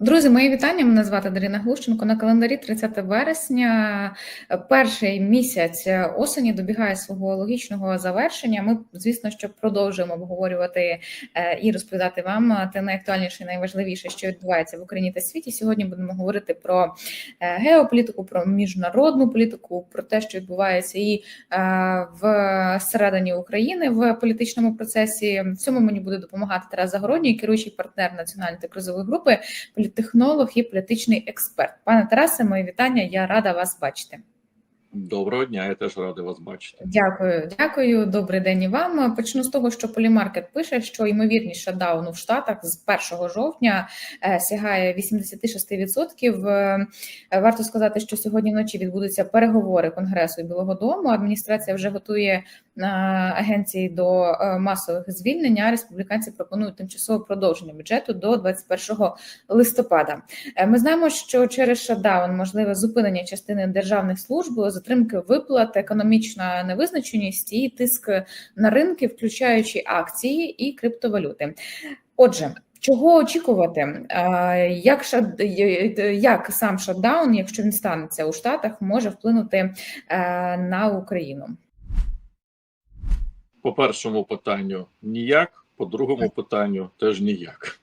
Друзі, мої вітання. Мене звати Дарина Глущенко. На календарі 30 вересня. Перший місяць осені добігає свого логічного завершення. Ми, звісно, що продовжуємо обговорювати е, і розповідати вам те найактуальніше, і найважливіше, що відбувається в Україні та світі. Сьогодні будемо говорити про е, геополітику, про міжнародну політику, про те, що відбувається і е, в середині України в політичному процесі. В цьому мені буде допомагати Тарас Загородній, керуючий партнер національної та кризової групи політтехнолог і політичний експерт. Пане Тарасе, мої вітання. Я рада вас бачити. Доброго дня, я теж радий вас бачити. Дякую, дякую. Добрий день і вам. Почну з того, що Полімаркет пише, що ймовірність шатдауну в Штатах з 1 жовтня е, сягає 86%. Е, Варто сказати, що сьогодні вночі відбудуться переговори Конгресу і Білого Дому. Адміністрація вже готує е, агенції до е, масових звільнень. а Республіканці пропонують тимчасове продовження бюджету до 21 листопада. Е, Ми знаємо, що через шатдаун можливе зупинення частини державних служб, затримки виплат, економічна невизначеність і тиск на ринки, включаючи акції і криптовалюти. Отже. Чого очікувати? Як шат... як сам шатдаун, якщо він станеться у Штатах, може вплинути е, на Україну? По першому питанню ніяк, по другому питанню теж ніяк.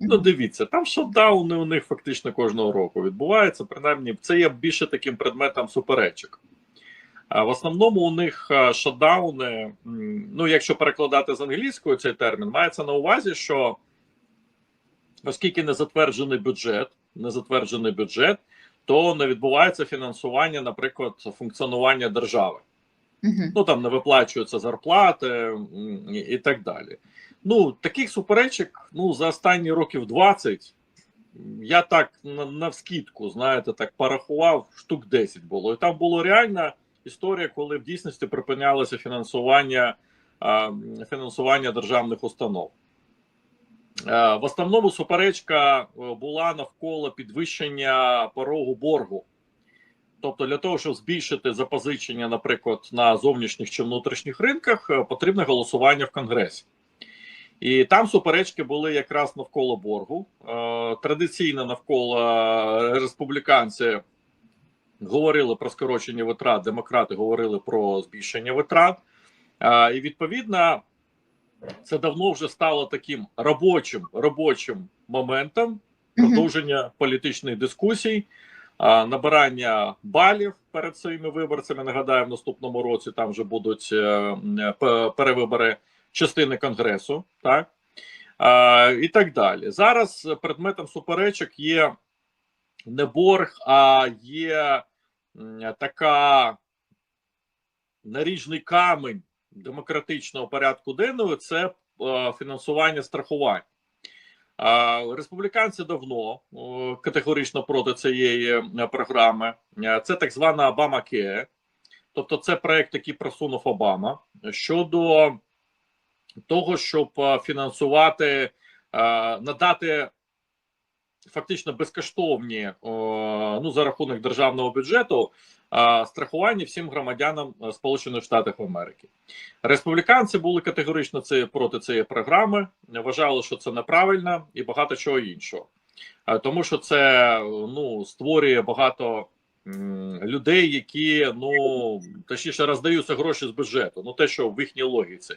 Ну, дивіться, там шотдауни у них фактично кожного року відбуваються. Принаймні, це є більше таким предметом суперечок. А в основному у них шотдауни, ну якщо перекладати з англійської цей термін, мається на увазі, що оскільки не затверджений бюджет, не затверджений бюджет, то не відбувається фінансування, наприклад, функціонування держави. Угу. ну там не виплачуються зарплати і так далі. Ну, таких суперечок ну, за останні років 20 я так на, навскідку, знаєте, так порахував, штук 10 було. І там була реальна історія, коли в дійсності припинялося фінансування, фінансування державних установ. В основному суперечка е, була навколо підвищення порогу боргу. Тобто, для того, щоб збільшити запозичення, наприклад, на зовнішніх чи внутрішніх ринках, е, потрібне голосування в Конгресі. І там суперечки були якраз навколо боргу. Е, Традиційно навколо республіканці говорили про скорочення витрат, демократи говорили про збільшення витрат. Е, І відповідно, це давно вже стало таким робочим робочим моментом продовження політичних дискусій, набирання балів перед своїми виборцями. Нагадаю, в наступному році там вже будуть е, е, пе- перевибори частини конгресу, так а, і так далі. Зараз предметом суперечок є не борг, а є така наріжний камень демократичного порядку денного це е, фінансування страхувань. Республіканці давно категорично проти цієї е, програми. Е, Це так звана Обама Care. Тобто, це проект, який просунув Обама щодо того, щоб е, фінансувати, е, надати фактично безкоштовні ну, за рахунок державного бюджету е, страхування всім громадянам е, Сполучених Штатів Америки. Республіканці були категорично це проти цієї програми, вважали, що це неправильно і багато чого іншого, Е, тому що це ну створює багато людей, які ну точніше роздаються гроші з бюджету. Ну те, що в їхній логіці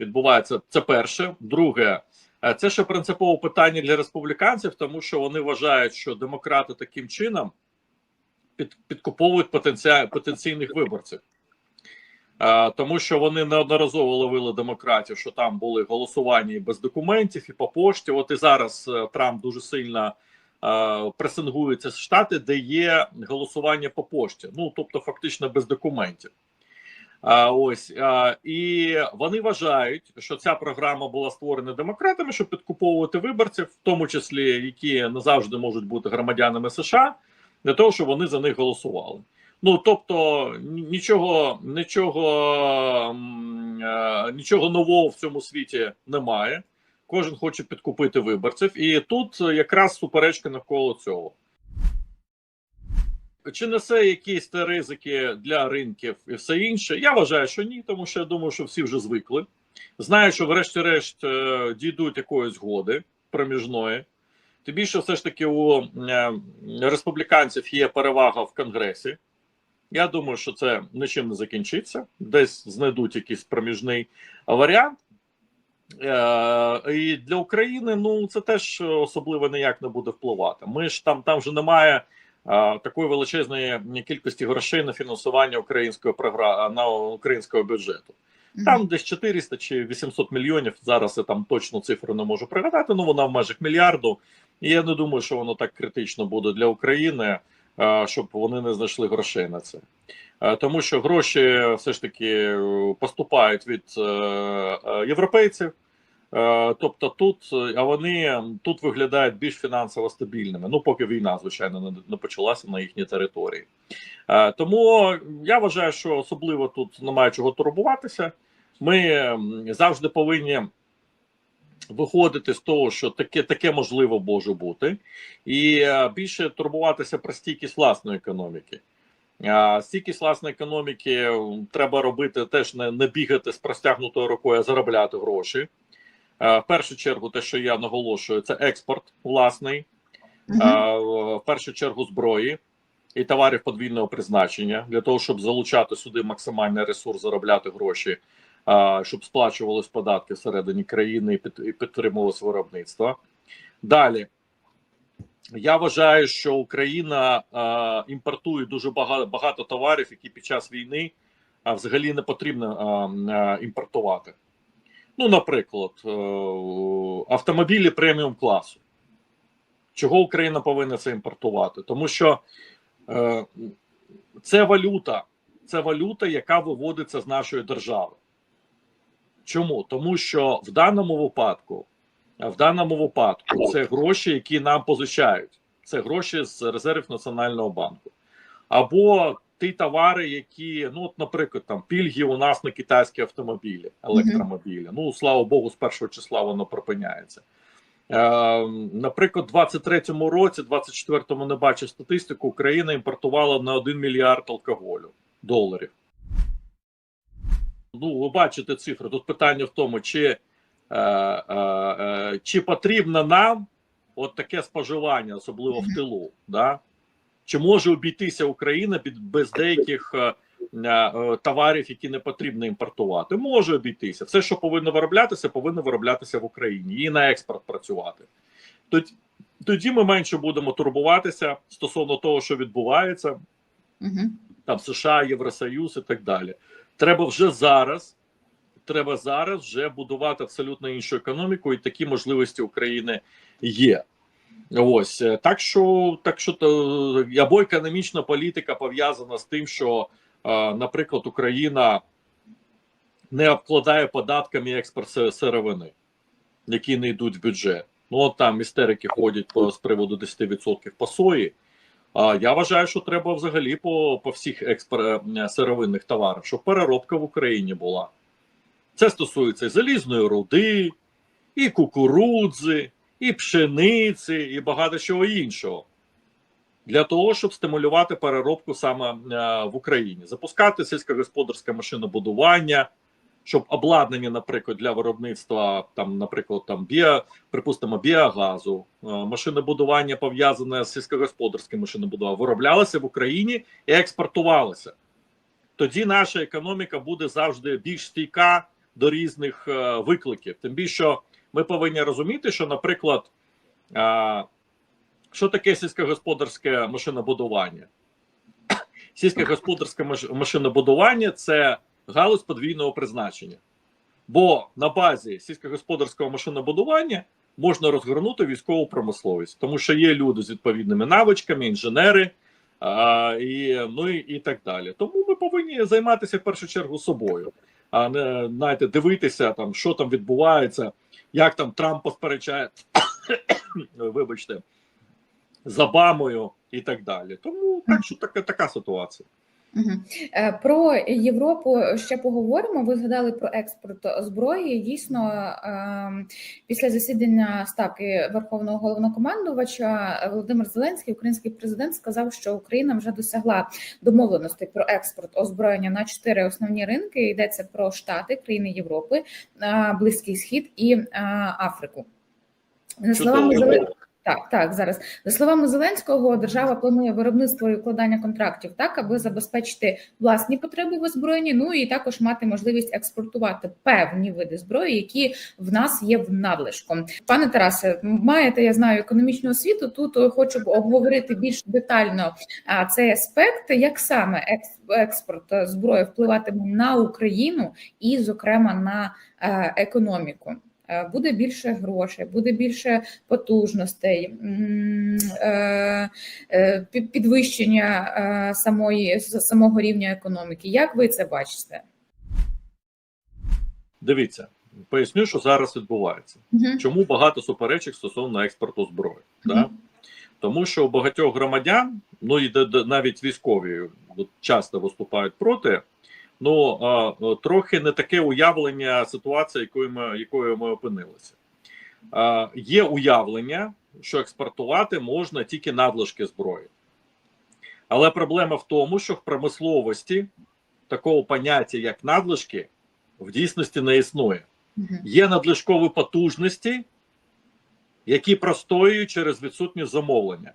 відбувається, це перше. Друге, е, це ще принципове питання для республіканців, тому що вони вважають, що демократи таким чином під, підкуповують потенція, потенційних виборців. Е, Тому що вони неодноразово ловили демократів, що там були голосування і без документів, і по пошті. От і зараз е, Трамп дуже сильно пресингується з штати, де є голосування по пошті. Ну тобто, фактично без документів. Ось і вони вважають, що ця програма була створена демократами, щоб підкуповувати виборців, в тому числі які не завжди можуть бути громадянами США, для того, щоб вони за них голосували. Ну тобто нічого, нічого, е, нічого нового в цьому світі немає. Кожен хоче підкупити виборців, і тут якраз суперечка навколо цього. Чи несе якісь ризики для ринків і все інше? Я вважаю, що ні, тому що я думаю, що всі вже звикли. Знаю, що врешті-решт е, дійдуть якоїсь згоди проміжної. Тим більше, все ж таки, у е, республіканців є перевага в Конгресі. Я думаю, що це нічим не закінчиться. Десь знайдуть якийсь проміжний варіант. Е, і для України ну це теж особливо ніяк не буде впливати. Ми ж там там вже немає такої величезної кількості грошей на фінансування української програми на українського бюджету. Там десь 400 чи 800 мільйонів. Зараз я там точну цифру не можу пригадати. Ну вона в межах мільярду. І я не думаю, що воно так критично буде для України, щоб вони не знайшли грошей на це. Тому що гроші все ж таки е, поступають від е, е, європейців. Е, Тобто тут, е, а вони тут виглядають більш фінансово стабільними. Ну, поки війна, звичайно, не, почалася на їхній території. Е, Тому я вважаю, що особливо тут немає чого турбуватися. Ми завжди повинні виходити з того, що таке таке можливо може бути, і більше турбуватися про стійкість власної економіки. Стійкість власної економіки треба робити теж не, не бігати з простягнутою рукою, а заробляти гроші. Е, В першу чергу, те, що я наголошую, це експорт власний. Е, в першу чергу зброї і товарів подвійного призначення для того, щоб залучати сюди максимальний ресурс, заробляти гроші, е, щоб сплачувались податки всередині країни і під- і підтримувалось виробництво. Далі. Я вважаю, що Україна імпортує дуже багато, багато товарів, які під час війни взагалі не потрібно імпортувати. Ну, наприклад, е, автомобілі преміум класу. Чого Україна повинна це імпортувати? Тому що е, це валюта, це валюта, яка виводиться з нашої держави. Чому? Тому що в даному випадку, в даному випадку, це гроші, які нам позичають. Це гроші з резервів Національного банку. Або ті товари, які, ну, от, наприклад, там пільги у нас на китайські автомобілі, електромобілі. Ну, слава Богу, з першого числа воно припиняється. Е, наприклад, у 23-му році, 24-му не бачив статистику, Україна імпортувала на 1 мільярд алкоголю доларів. Ну, ви бачите цифри. Тут питання в тому, чи, е, е, е, чи потрібно нам от таке споживання, особливо в тилу. Да? Чи може обійтися Україна під, без деяких е, е, товарів, які не потрібно імпортувати? Може обійтися. Все, що повинно вироблятися, повинно вироблятися в Україні і на експорт працювати. Тоді, тоді ми менше будемо турбуватися стосовно того, що відбувається Мгм. там США, Євросоюз і так далі. Треба вже зараз. Треба зараз вже будувати абсолютно іншу економіку, і такі можливості України є. Ось е, так, що так що то або економічна політика пов'язана з тим, що, е, наприклад, Україна не обкладає податками експорт сировини, які не йдуть в бюджет. Ну от там істерики ходять по з приводу 10% по сої. А я вважаю, що треба взагалі по, по всіх експор... е, сировинних товарах, щоб переробка в Україні була. Це стосується і залізної руди, і кукурудзи, і пшениці, і багато чого іншого. Для того, щоб стимулювати переробку саме е, в Україні, запускати сільськогосподарське машинобудування, щоб обладнання, наприклад, для виробництва, там, наприклад, там біо, припустимо, біогазу, е, машинобудування пов'язане з сільськогосподарським машинобудуванням, вироблялося в Україні і експортувалося. Тоді наша економіка буде завжди більш стійка до різних е, викликів. Тим більше ми повинні розуміти, що, наприклад, що таке сільськогосподарське машинобудування? Сільськогосподарське машинобудування це галузь подвійного призначення. Бо на базі сільськогосподарського машинобудування можна розгорнути військову промисловість, тому що є люди з відповідними навичками, інженери а, і, ну, і, і так далі. Тому ми повинні займатися в першу чергу собою, а не знаєте, дивитися, там, що там відбувається, як там Трамп посперечає, вибачте, з Обамою і так далі. Тому так що така, така ситуація. Е, Про Європу ще поговоримо. Ви згадали про експорт зброї. Дійсно, ем, після засідання ставки Верховного головнокомандувача Володимир Зеленський, український президент, сказав, що Україна вже досягла домовленостей про експорт озброєння на чотири основні ринки. Йдеться про Штати, країни Європи, е, Близький Схід і е, Африку. Словами Чудово. Так, так, зараз за словами Зеленського, держава планує виробництво і укладання контрактів так, аби забезпечити власні потреби в озброєнні. Ну і також мати можливість експортувати певні види зброї, які в нас є в надлишку. Пане Тарасе, маєте, я знаю, економічну освіту. Тут хочу обговорити більш детально цей аспект, як саме експорт зброї впливатиме на Україну і, зокрема, на е, економіку. Е, Буде більше грошей, буде більше потужностей, е, е, під- підвищення самої самого рівня економіки. Як ви це бачите? Дивіться, поясню, що зараз відбувається. Мгм. Чому багато суперечок стосовно експорту зброї? Да? Тому що у багатьох громадян, ну і навіть військові часто виступають проти. Ну трохи не таке уявлення ситуації, якою ми якою ми опинилися. Є уявлення, що експортувати можна тільки надлишки зброї. Але проблема в тому, що в промисловості такого поняття, як надлишки, в дійсності не існує. Є надлишкові потужності, які простоюють через відсутність замовлення.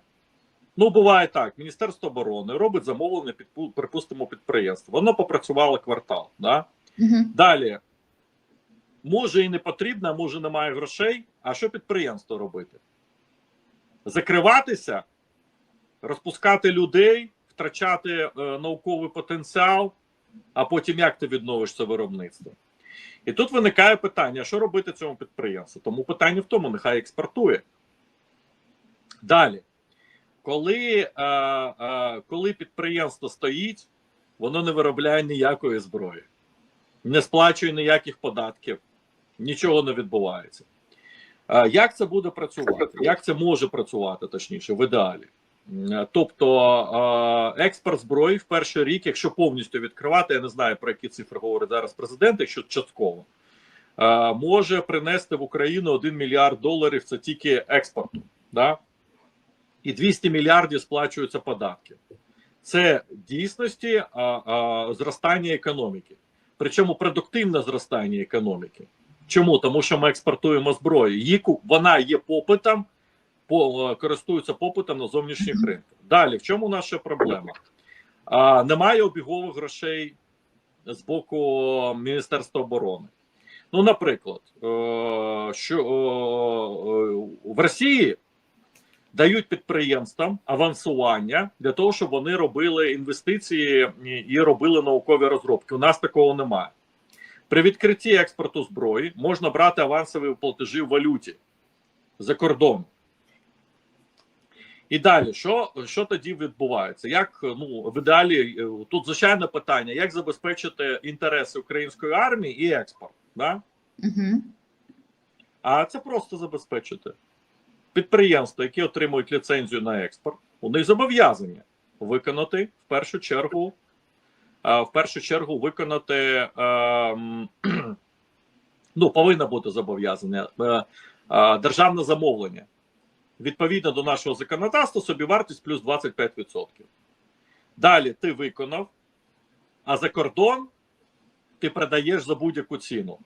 Ну, буває так: Міністерство оборони робить замовлення під припустимо підприємство. Воно попрацювало квартал. Да? Мгм. Далі, може і не потрібно, а може немає грошей. А що підприємство робити? Закриватися, розпускати людей, втрачати е, науковий потенціал, а потім як ти відновиш це виробництво? І тут виникає питання: що робити цьому підприємству? Тому питання в тому, нехай експортує. Далі, коли, е, е, коли підприємство стоїть, воно не виробляє ніякої зброї, не сплачує ніяких податків, нічого не відбувається. Е, як це буде працювати? Як це може працювати, точніше, в ідеалі? Тобто е, експорт зброї в перший рік, якщо повністю відкривати, я не знаю про які цифри говорить зараз президент, якщо частково, е, може принести в Україну 1 мільярд доларів це тільки експорту. Да? І 200 мільярдів сплачуються податки. Це в дійсності а, а, зростання економіки. Причому продуктивне зростання економіки. Чому? Тому що ми експортуємо зброю. Її вона є попитом, по, е, користується попитом на зовнішніх ринках. Далі, в чому наша проблема? А, немає обігових грошей з боку Міністерства оборони. Ну, наприклад, е, що е, в Росії дають підприємствам авансування для того, щоб вони робили інвестиції і- робили наукові розробки. У нас такого немає. При відкритті експорту зброї можна брати авансові платежі в валюті за кордон. І далі, що, що тоді відбувається? Як ну в ідеалі е, тут звичайне питання: як забезпечити інтереси української армії і експорт? Да? Мгм. А це просто забезпечити. Підприємства, які отримують ліцензію на експорт, вони зобов'язані виконати в першу чергу, в першу чергу виконати ну, повинно бути зобов'язання е, державне замовлення. Відповідно до нашого законодавства, собівартість плюс 25%. Далі ти виконав, а за кордон ти продаєш за будь-яку ціну.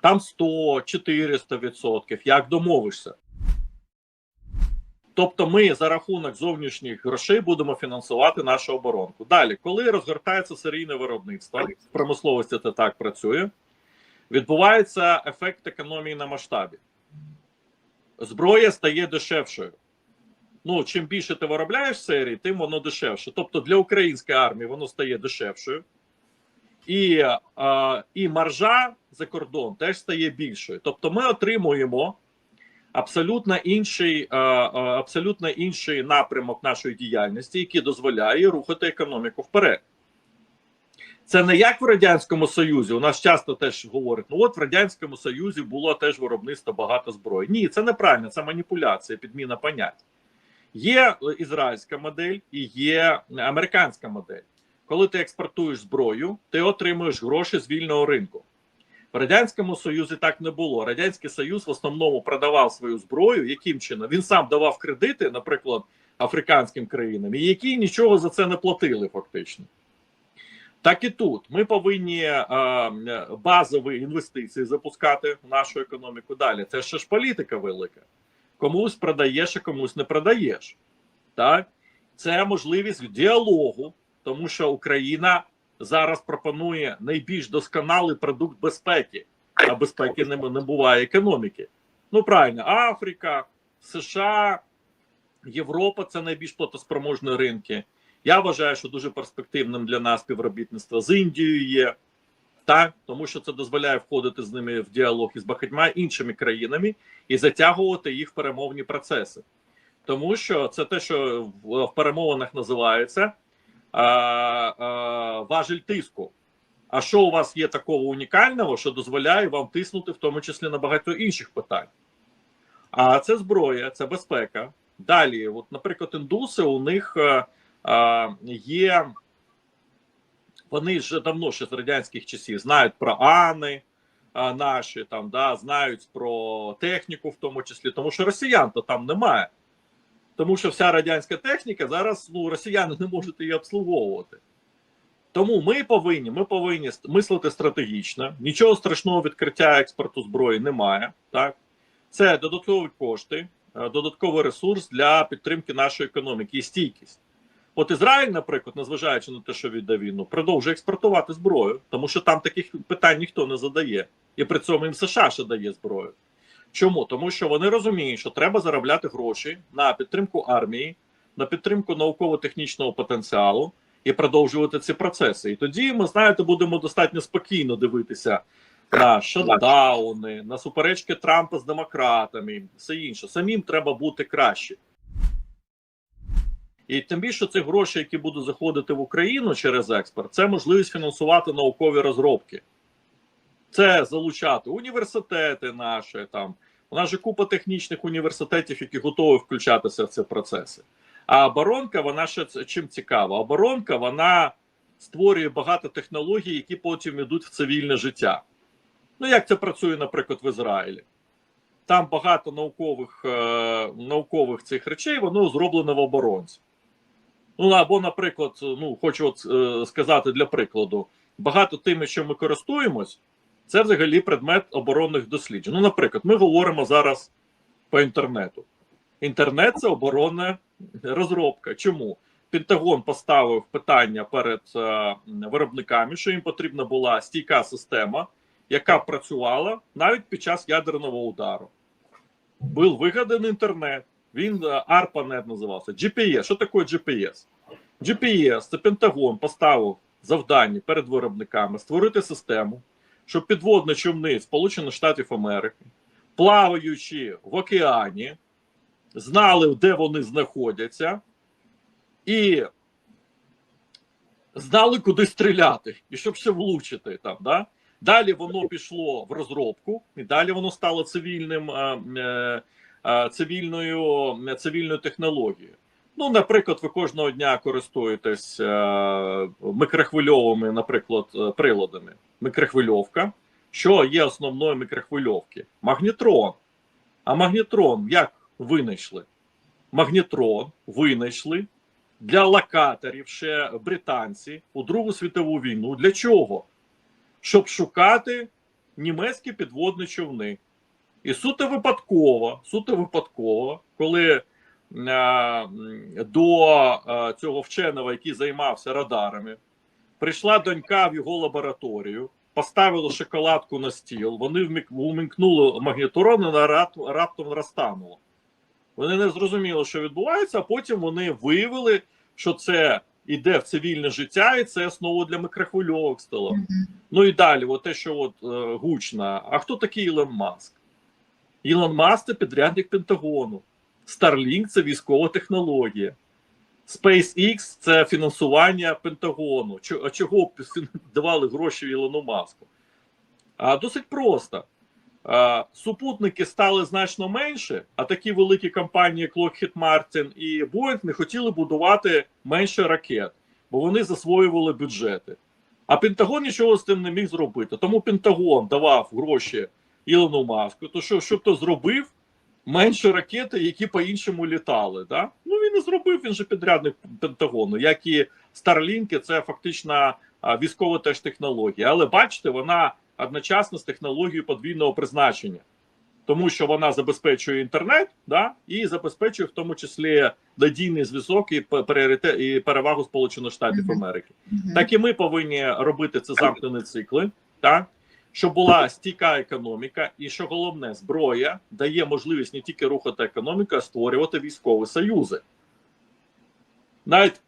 Там 100, 400 відсотків, як домовишся. Тобто ми за рахунок зовнішніх грошей будемо фінансувати нашу оборонку. Далі, коли розгортається серійне виробництво, в промисловості це так працює, відбувається ефект економії на масштабі. Зброя стає дешевшою. Ну, чим більше ти виробляєш серії, тим воно дешевше. Тобто для української армії воно стає дешевшою. І, а, і маржа за кордон теж стає більшою. Тобто ми отримуємо абсолютно інший, а, а, абсолютно інший напрямок нашої діяльності, який дозволяє рухати економіку вперед. Це не як в Радянському Союзі. У нас часто теж говорять: ну от в Радянському Союзі було теж виробництво багато зброї. Ні, це неправильно, це маніпуляція, підміна понять. Є ізраїльська модель і є американська модель. Коли ти експортуєш зброю, ти отримуєш гроші з вільного ринку. В Радянському Союзі так не було. Радянський Союз в основному продавав свою зброю. Яким чином? Він сам давав кредити, наприклад, африканським країнам, і які нічого за це не платили, фактично. Так і тут ми повинні е, базові інвестиції запускати в нашу економіку далі. Це ще ж політика велика. комусь продаєш, а комусь не продаєш. Так? Це можливість діалогу, тому що Україна зараз пропонує найбільш досконалий продукт безпеки, а безпеки не, не буває економіки. Ну правильно, Африка, США, Європа це найбільш платоспроможні ринки. Я вважаю, що дуже перспективним для нас співробітництво з Індією є, так, тому що це дозволяє входити з ними в діалог із багатьма іншими країнами і затягувати їх в перемовні процеси. Тому що це те, що в, перемовинах називається а, а, важель тиску. А що у вас є такого унікального, що дозволяє вам тиснути, в тому числі на багато інших питань? А це зброя, це безпека. Далі, от, наприклад, індуси у них е, е, є. Вони вже давно ще з радянських часів знають про Ани а, наші, там да знають про техніку, в тому числі, тому що росіян то там немає. Тому що вся радянська техніка зараз ну, росіяни не можуть її обслуговувати. Тому ми повинні ми повинні мислити стратегічно. Нічого страшного відкриття експорту зброї немає. Так, це додаткові кошти, е, додатковий ресурс для підтримки нашої економіки і стійкість. От Ізраїль, наприклад, незважаючи на те, що віддав війну, продовжує експортувати зброю, тому що там таких питань ніхто не задає, і при цьому їм США ще дає зброю. Чому? Тому що вони розуміють, що треба заробляти гроші на підтримку армії, на підтримку науково-технічного потенціалу і продовжувати ці процеси. І тоді ми знаєте, будемо достатньо спокійно дивитися на шатдауни, на суперечки Трампа з демократами, все інше. Самим треба бути краще. І тим більше цих грошей, які будуть заходити в Україну через експорт, це можливість фінансувати наукові розробки. Це залучати університети наші там. У нас же купа технічних університетів, які готові включатися в ці процеси. А оборонка, вона ще чим цікава? Оборонка вона створює багато технологій, які потім йдуть в цивільне життя. Ну, як це працює, наприклад, в Ізраїлі? Там багато наукових е, наукових цих речей, воно зроблено в оборонці. Ну, або, наприклад, ну, хочу от, е, сказати для прикладу: багато тими, що ми користуємось, це взагалі предмет оборонних досліджень. Ну, наприклад, ми говоримо зараз по інтернету. Інтернет це оборонна розробка. Чому? Пентагон поставив питання перед е, виробниками, що їм потрібна була стійка система, яка працювала навіть під час ядерного удару. Був вигаданий інтернет. Він е, ARPANET називався. GPS. Що таке GPS? GPS це Пентагон поставив завдання перед виробниками створити систему, щоб підводні човни Сполучених Штатів Америки, плаваючи в океані, знали, де вони знаходяться, і знали, куди стріляти, і щоб ще влучити там. Да? Далі воно пішло в розробку, і далі воно стало цивільним. Е, цивільною цивільною технологією. Ну, наприклад, ви кожного дня користуєтесь е, микрохвильовими, наприклад, е, приладами. Микрохвильовка. Що є основною микрохвильовки? Магнітрон. А магнітрон як винайшли? Магнітрон винайшли для локаторів ще британці у Другу світову війну. Для чого? Щоб шукати німецькі підводні човни. І суто випадково, суто випадково, коли до цього вченого, який займався радарами, прийшла донька в його лабораторію, поставила шоколадку на стіл, вони вмикнули магнітрон, і раптом розтануло. Вони не зрозуміли, що відбувається, а потім вони виявили, що це йде в цивільне життя, і це основа для микрохвильовок стало. Mm -hmm. Ну і далі, от те, що от е, гучно. А хто такий Ілон Маск? Ілон Маск це підрядник Пентагону. Starlink – це військова технологія. SpaceX – це фінансування Пентагону. Чого давали гроші Ілону Маску? А Досить просто. А, Супутники стали значно менше, а такі великі компанії, як Lockheed Martin і Boeing, не хотіли будувати менше ракет, бо вони засвоювали бюджети. А Пентагон нічого з тим не міг зробити. Тому Пентагон давав гроші Ілону Маску, то що що то зробив менше ракети, які по-іншому літали. Да? Ну він і зробив, він же підрядник Пентагону, як і Старлінки, це фактично військова теж технологія. Але бачите, вона одночасно з технологією подвійного призначення. тому що вона забезпечує інтернет, да, і забезпечує в тому числі надійний зв'язок і пріоритет і перевагу Сполучених Штатів Америки. Так і ми повинні робити це замкнені цикли, так щоб була стійка економіка, і що головне, зброя дає можливість не тільки рухати економіку, а створювати військові союзи. Навіть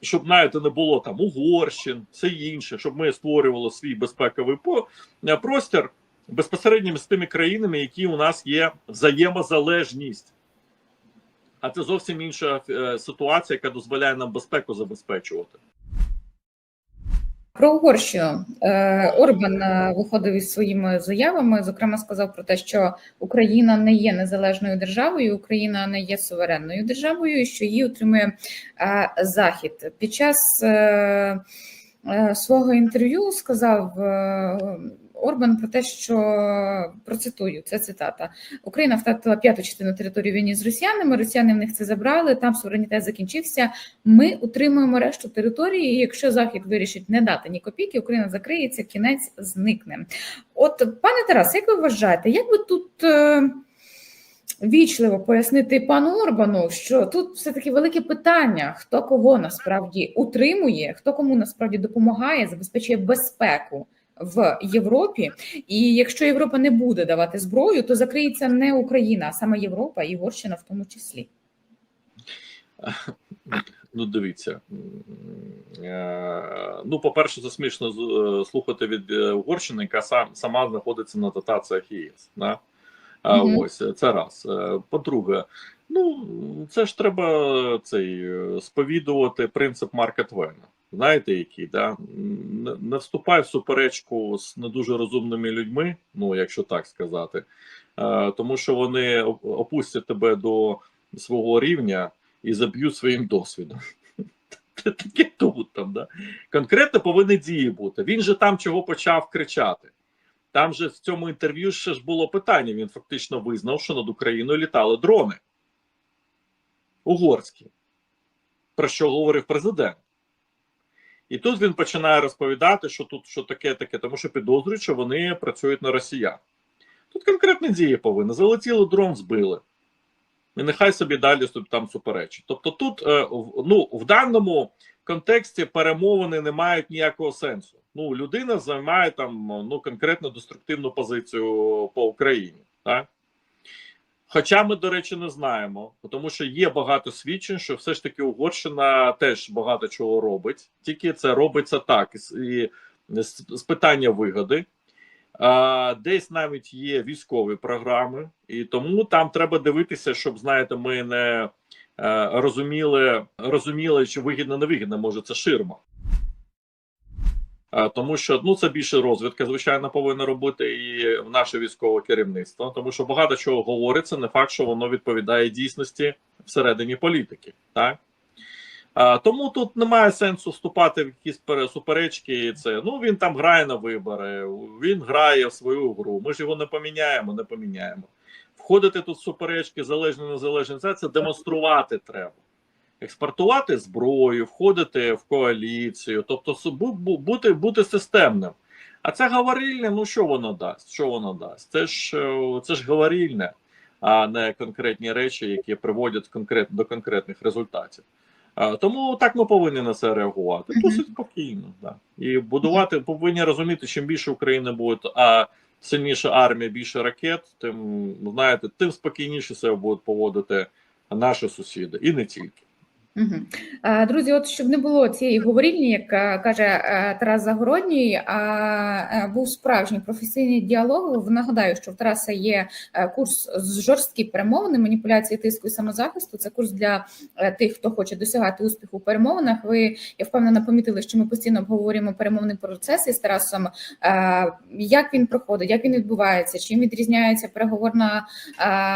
щоб знаєте, не було там Угорщин, все інше, щоб ми створювали свій безпековий е, простір безпосередньо з тими країнами, які у нас є взаємозалежність. А це зовсім інша е, ситуація, яка дозволяє нам безпеку забезпечувати. Про Угорщину Е, Орбан е, виходив із своїми заявами. Зокрема, сказав про те, що Україна не є незалежною державою, Україна не є суверенною державою, що її утримує е, Захід. Під час свого інтерв'ю сказав Орбан про те, що процитую, це цитата: Україна втратила п'яту частину території війні з росіянами. Росіяни в них це забрали. Там суверенітет закінчився. Ми утримуємо решту території. І якщо Захід вирішить не дати ні копійки, Україна закриється, кінець зникне. От, пане Тарас, як ви вважаєте, як би тут е, вічливо пояснити пану Орбану, що тут все таки велике питання: хто кого насправді утримує, хто кому насправді допомагає, забезпечує безпеку. В Європі, і якщо Європа не буде давати зброю, то закриється не Україна, а саме Європа і Угорщина в тому числі. Ну, дивіться. Е, Ну, по-перше, це смішно е, слухати від е, Угорщини, яка сам, сама знаходиться на дотаціях ЄС. Да? А, Ось це раз. По-друге, ну це ж треба цей сповідувати принцип Марка Твена. Знаєте, який да? Не, вступай в суперечку з не дуже розумними людьми, ну якщо так сказати, е, тому що вони опустять тебе до свого рівня і заб'ють своїм досвідом. Таке тут там, да? Конкретно повинні дії бути. Він же там чого почав кричати. Там же в цьому інтерв'ю ще ж було питання. Він фактично визнав, що над Україною літали дрони угорські, про що говорив президент. І тут він починає розповідати, що тут що таке, таке, тому що підозрюють, що вони працюють на росіян. Тут конкретні дії повинні. Залетіли дрон, збили. І нехай собі далі там суперечить. Тобто, тут е, ну, в даному контексті перемовини не мають ніякого сенсу. Ну, людина займає там ну, конкретно деструктивну позицію по Україні. Так? Хоча ми, до речі, не знаємо, тому що є багато свідчень, що все ж таки Угорщина теж багато чого робить, тільки це робиться так, і, з, питання вигоди. А, десь навіть є військові програми, і тому там треба дивитися, щоб знаєте, ми не е, розуміли, розуміли, чи вигідно не вигідно, може це ширма. А, Тому що ну це більше розвідка, звичайно, повинна робити і наше військове керівництво, тому що багато чого говориться, не факт, що воно відповідає дійсності всередині політики. Так а, тому тут немає сенсу вступати в якісь пере- суперечки. Це ну він там грає на вибори, він грає в свою гру. Ми ж його не поміняємо, не поміняємо. Входити тут в суперечки, залежно незалежно це демонструвати треба експортувати зброю, входити в коаліцію, тобто бути, бути системним. А це говорильне, ну що воно дасть? Що воно дасть? Це ж е, це ж говорильне, а не конкретні речі, які приводять конкрет, до конкретних результатів. Тому так ми повинні на це реагувати. Досить спокійно. Да. І будувати повинні розуміти, чим більше України буде, а сильніша армія, більше ракет, тим знаєте, тим спокійніше себе будуть поводити наші сусіди, і не тільки. Друзі, от щоб не було цієї говорільні, як е, каже е, Тарас Загородній, а е, був справжній професійний діалог. Нагадаю, що в Тараса є курс з жорсткі перемовини, маніпуляції тиску і самозахисту. Це курс для тих, хто хоче досягати успіху у перемовинах. Ви я впевнена, помітили, що ми постійно обговорюємо перемовний процес із Тарасом. Як він проходить, як він відбувається, чим відрізняється переговорна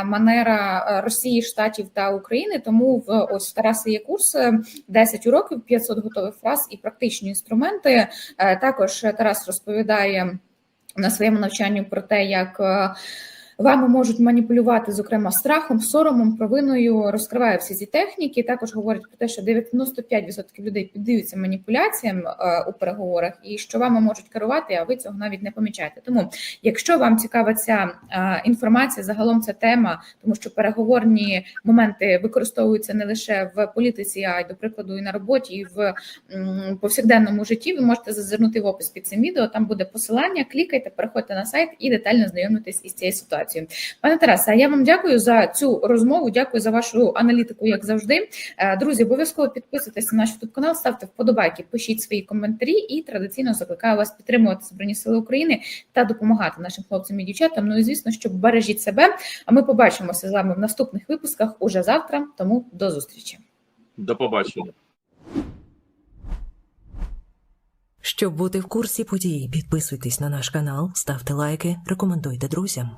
манера Росії, Штатів та України. Тому в ось в Тараса є курс е, 10 уроків, 500 готових фраз і практичні інструменти. Е, Також Тарас розповідає на своєму навчанні про те, як е, Вами можуть маніпулювати, зокрема, страхом, соромом, провиною, розкриває всі ці техніки. Також говорить про те, що 95% людей піддаються маніпуляціям е, у переговорах, і що вами можуть керувати, а ви цього навіть не помічаєте. Тому, якщо вам цікава ця е, інформація, загалом ця тема, тому що переговорні моменти використовуються не лише в політиці, а й до прикладу, і на роботі, і в повсякденному житті. Ви можете зазирнути в опис під цим відео. Там буде посилання. Клікайте, переходьте на сайт і детально знайомитесь із цією ситуацією. Пане Тарасе, я вам дякую за цю розмову. Дякую за вашу аналітику, як завжди. Е, Друзі, обов'язково підписуйтесь на наш youtube канал, ставте вподобайки, пишіть свої коментарі і традиційно закликаю вас підтримувати Збройні Сили України та допомагати нашим хлопцям і дівчатам. Ну і звісно, що бережіть себе. А ми побачимося з вами в наступних випусках уже завтра. Тому до зустрічі. До побачення. Щоб бути в курсі подій, підписуйтесь на наш канал, ставте лайки, рекомендуйте друзям.